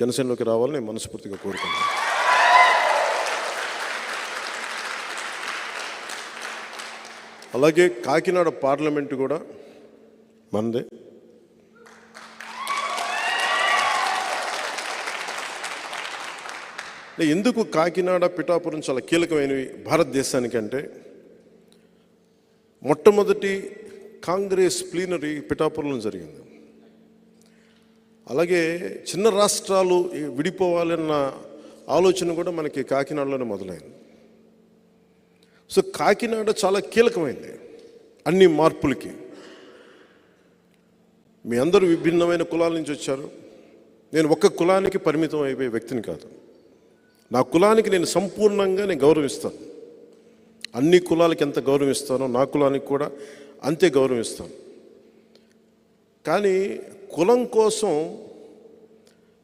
జనసేనలోకి రావాలని మనస్ఫూర్తిగా కోరుకుంటున్నాను. అలాగే కాకినాడ పార్లమెంటు కూడా మనదే ఎందుకు కాకినాడ పిఠాపురం చాలా కీలకమైనవి భారతదేశానికంటే మొట్టమొదటి కాంగ్రెస్ ప్లీనరీ పిఠాపురంలో జరిగింది. అలాగే చిన్న రాష్ట్రాలు విడిపోవాలన్న ఆలోచన కూడా మనకి కాకినాడలోనే మొదలైంది. సో కాకినాడ చాలా కీలకమైంది అన్ని మార్పులకి. మీ అందరూ విభిన్నమైన కులాల నుంచి వచ్చారు. నేను ఒక్క కులానికి పరిమితం అయిపోయే వ్యక్తిని కాదు. నా కులానికి నేను సంపూర్ణంగా నేను గౌరవిస్తాను. అన్ని కులాలకి ఎంత గౌరవిస్తానో నా కులానికి కూడా అంతే గౌరవిస్తాను. కానీ కులం కోసం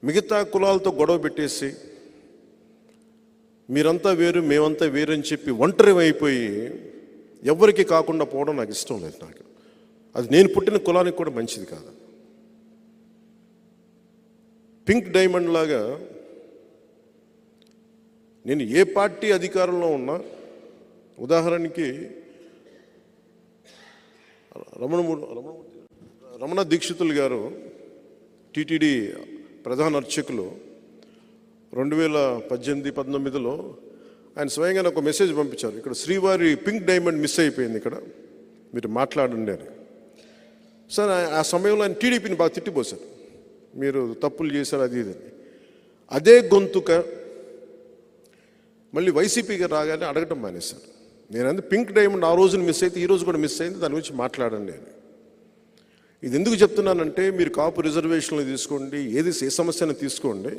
మిగతా కులాలతో గొడవ పెట్టేసి మీరంతా వేరు మేమంతా వేరు అని చెప్పి ఒంటరి అయిపోయి ఎవరికి కాకుండా పోవడం నాకు ఇష్టం లేదు నాకు. అది నేను పుట్టిన కులానికి కూడా మంచిది కాదు. పింక్ డైమండ్ లాగా నేను ఏ పార్టీ అధికారంలో ఉన్నా ఉదాహరణకి రమణమూర్తి రమణమూర్తి రమణ దీక్షితులు గారు టిటిడి ప్రధాన అర్చకులు రెండు వేల పద్దెనిమిది పంతొమ్మిదిలో ఆయన స్వయంగా ఒక మెసేజ్ పంపించారు. ఇక్కడ శ్రీవారి పింక్ డైమండ్ మిస్ అయిపోయింది ఇక్కడ. మీరు మాట్లాడండి అని. సార్ ఆ- ఆ సమయంలో ఆయన టీడీపీని బాగా తిట్టిపోశారు. మీరు తప్పులు చేశారు అది ఇది అని. అదే గొంతుక మళ్ళీ వైసీపీకి రాగానే అడగటం మానేశారు. నేను పింక్ డైమండ్ ఆ రోజున మిస్ అయితే ఈ రోజు కూడా మిస్ అయింది దాని గురించి మాట్లాడండి అని. ఇది ఎందుకు చెప్తున్నానంటే మీరు కాపు రిజర్వేషన్లు తీసుకోండి ఏది ఏ సమస్యను తీసుకోండి.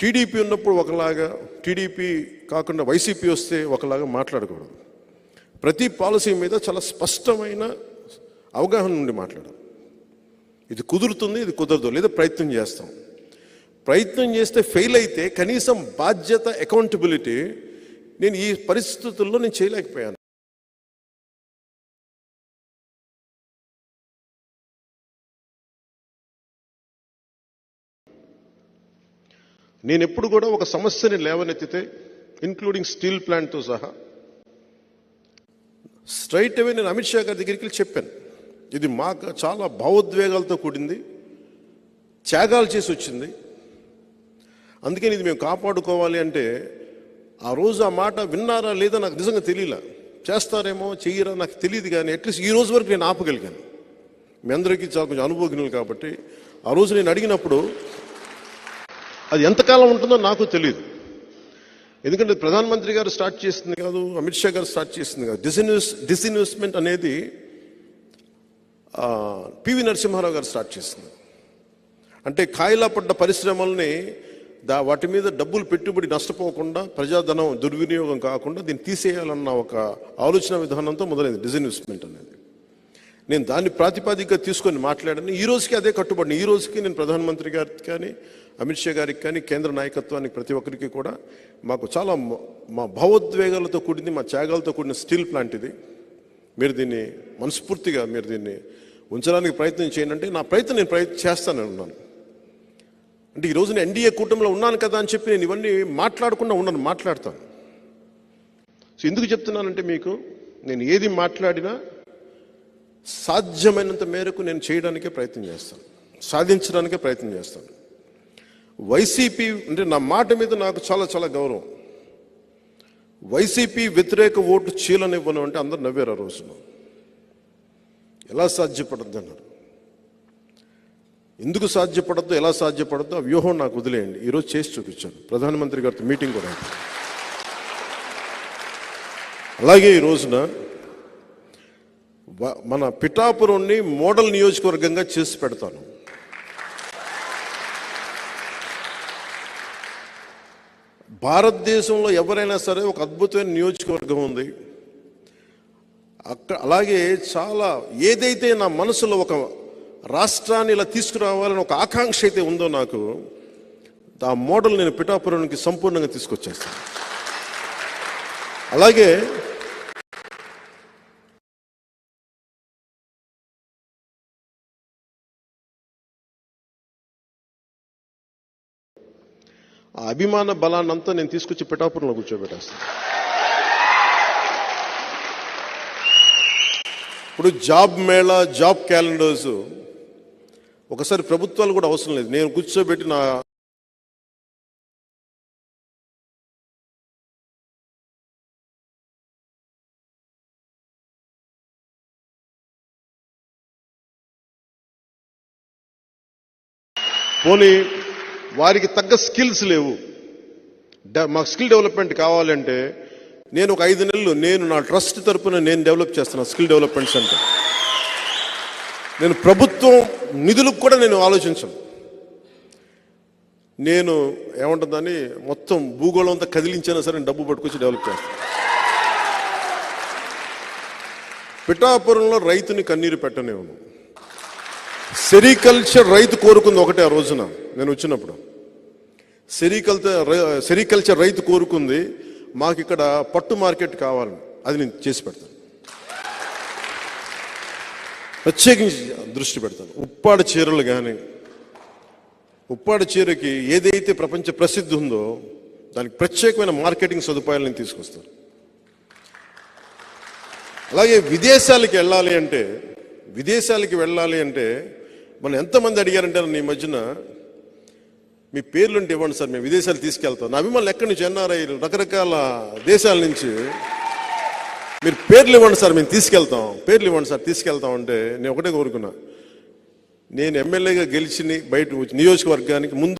టీడీపీ ఉన్నప్పుడు ఒకలాగా టీడీపీ కాకుండా వైసీపీ వస్తే ఒకలాగా మాట్లాడకూడదు. ప్రతి పాలసీ మీద చాలా స్పష్టమైన అవగాహన నుండి మాట్లాడాలి. ఇది కుదురుతుంది ఇది కుదరదు లేదా ప్రయత్నం చేస్తాం. ప్రయత్నం చేస్తే ఫెయిల్ అయితే కనీసం బాధ్యత అకౌంటబిలిటీ నేను ఈ పరిస్థితుల్లో నేను చేయలేకపోయాను. నేను ఎప్పుడు కూడా ఒక సమస్యని లేవనెత్తితే ఇన్క్లూడింగ్ స్టీల్ ప్లాంట్తో సహా స్ట్రైట్ అవే నేను అమిత్ షా గారి దగ్గరికి వెళ్ళి చెప్పాను. ఇది మాకు చాలా భావోద్వేగాలతో కూడింది త్యాగాలు చేసి వచ్చింది. అందుకని ఇది మేము కాపాడుకోవాలి అంటే ఆ రోజు ఆ మాట విన్నారా లేదా నాకు నిజంగా తెలియలే. చేస్తారేమో చెయ్యరా నాకు తెలియదు కానీ అట్లీస్ట్ ఈ రోజు వరకు నేను ఆపగలిగాను. మీ అందరికీ చాలా కొంచెం అనుభవజ్ఞులు కాబట్టి ఆ రోజు నేను అడిగినప్పుడు అది ఎంతకాలం ఉంటుందో నాకు తెలియదు ఎందుకంటే ప్రధానమంత్రి గారు స్టార్ట్ చేసింది కాదు అమిత్ షా గారు స్టార్ట్ చేసింది కాదు. డిస్ఇన్వెస్ డిస్ఇన్వెస్ట్మెంట్ అనేది పివి నరసింహారావు గారు స్టార్ట్ చేసింది. అంటే కాయిలా పడ్డ పరిశ్రమల్ని దా వాటి మీద డబ్బులు పెట్టుబడి నష్టపోకుండా ప్రజాధనం దుర్వినియోగం కాకుండా దీన్ని తీసేయాలన్న ఒక ఆలోచన విధానంతో మొదలైంది డిస్ఇన్వెస్ట్మెంట్ అనేది. నేను దాన్ని ప్రాతిపదికగా తీసుకొని మాట్లాడాను. ఈ రోజుకి అదే కట్టుబడిన ఈ రోజుకి నేను ప్రధానమంత్రి గారికి కానీ అమిత్ షా గారికి కానీ కేంద్ర నాయకత్వానికి ప్రతి ఒక్కరికి కూడా మాకు చాలా మా భావోద్వేగాలతో కూడింది మా త్యాగాలతో కూడిన స్టీల్ ప్లాంట్ ఇది. మీరు దీన్ని మనస్ఫూర్తిగా మీరు దీన్ని ఉంచడానికి ప్రయత్నం చేయండి అంటే నా ప్రయత్నం నేను ప్రయత్నం చేస్తానని ఉన్నాను అంటే ఈరోజు నేను ఎన్డీఏ కూటమిలో ఉన్నాను కదా అని చెప్పి నేను ఇవన్నీ మాట్లాడకుండా ఉన్నాను మాట్లాడతాను. సో ఎందుకు చెప్తున్నానంటే మీకు నేను ఏది మాట్లాడినా సాధ్యమైనంత మేరకు నేను చేయడానికే ప్రయత్నం చేస్తాను. సాధించడానికే ప్రయత్నం చేస్తాను. వైసీపీ అంటే నా మాట మీద నాకు చాలా చాలా గౌరవం. వైసీపీ వ్యతిరేక ఓటు చీలనివ్వను అంటే అందరు నవ్వారు ఆ రోజున ఎలా సాధ్యపడద్దు అన్నారు. ఎందుకు సాధ్యపడద్దు ఎలా సాధ్యపడద్దు ఆ వ్యూహం నాకు వదిలేయండి. ఈరోజు చేసి చూపించాను. ప్రధానమంత్రి గారితో మీటింగ్ కూడా అలాగే ఈ రోజున మన పిఠాపురంని మోడల్ నియోజకవర్గంగా చేసి పెడతాను. భారతదేశంలో ఎవరైనా సరే ఒక అద్భుతమైన నియోజకవర్గం ఉంది. అక్కడ అలాగే చాలా ఏదైతే నా మనసులో ఒక రాష్ట్రాన్ని ఇలా తీసుకురావాలని ఒక ఆకాంక్ష అయితే ఉందో నాకు ఆ మోడల్ నేను పిఠాపురానికి సంపూర్ణంగా తీసుకొచ్చేస్తాను. అలాగే ఆ అభిమాన బలాన్ని అంతా నేను తీసుకొచ్చి పిఠాపురంలో కూర్చోబెట్టేస్తాను ఇప్పుడు జాబ్ మేళా జాబ్ క్యాలెండర్స్ ఒకసారి ప్రభుత్వాలు కూడా అవసరం లేదు. నేను కూర్చోబెట్టి నా పోనీ వారికి తగ్గ స్కిల్స్ లేవు. మాకు స్కిల్ డెవలప్మెంట్ కావాలంటే నేను ఒక ఐదు నెలలు నేను నా ట్రస్ట్ తరపున నేను డెవలప్ చేస్తున్నా స్కిల్ డెవలప్మెంట్ సెంటర్. నేను ప్రభుత్వం నిధులకు కూడా నేను ఆలోచించను. నేను ఏమంటుందని మొత్తం భూగోళం అంతా కదిలించినా సరే డబ్బు పట్టుకొచ్చి డెవలప్ చేస్తాను పిఠాపురంలో రైతుని కన్నీరు పెట్టనివ్వను. సెరికల్చర్ రైతు కోరుకుంది ఒకటే ఆ రోజున. నేను వచ్చినప్పుడు. సెరికల్చర్ సెరికల్చర్ రైతు కోరుకుంది మాకు ఇక్కడ పట్టు మార్కెట్ కావాలని. అది నేను చేసి పెడతాను. ప్రత్యేకించి దృష్టి పెడతాను. ఉప్పాడ చీరలు కానీ ఉప్పాడ చీరకి ఏదైతే ప్రపంచ ప్రసిద్ధి ఉందో దానికి ప్రత్యేకమైన మార్కెటింగ్ సదుపాయాలు నేను తీసుకొస్తాను. అలాగే విదేశాలకి వెళ్ళాలి అంటే విదేశాలకి వెళ్ళాలి అంటే మనం ఎంతమంది అడిగారంటే నన్ను ఈ మధ్యన మీ పేర్లుంటే ఇవ్వండి సార్ మేము విదేశాలు తీసుకెళ్తాం. నా అభిమానులు ఎక్కడి నుంచి ఎన్ఆర్ఐ రకరకాల దేశాల నుంచి మీరు పేర్లు ఇవ్వండి సార్ మేము తీసుకెళ్తాం పేర్లు ఇవ్వండి సార్ తీసుకెళ్తాం అంటే నేను ఒకటే కోరుకున్నా. నేను ఎమ్మెల్యేగా గెలిచి బయట నియోజకవర్గానికి ముందు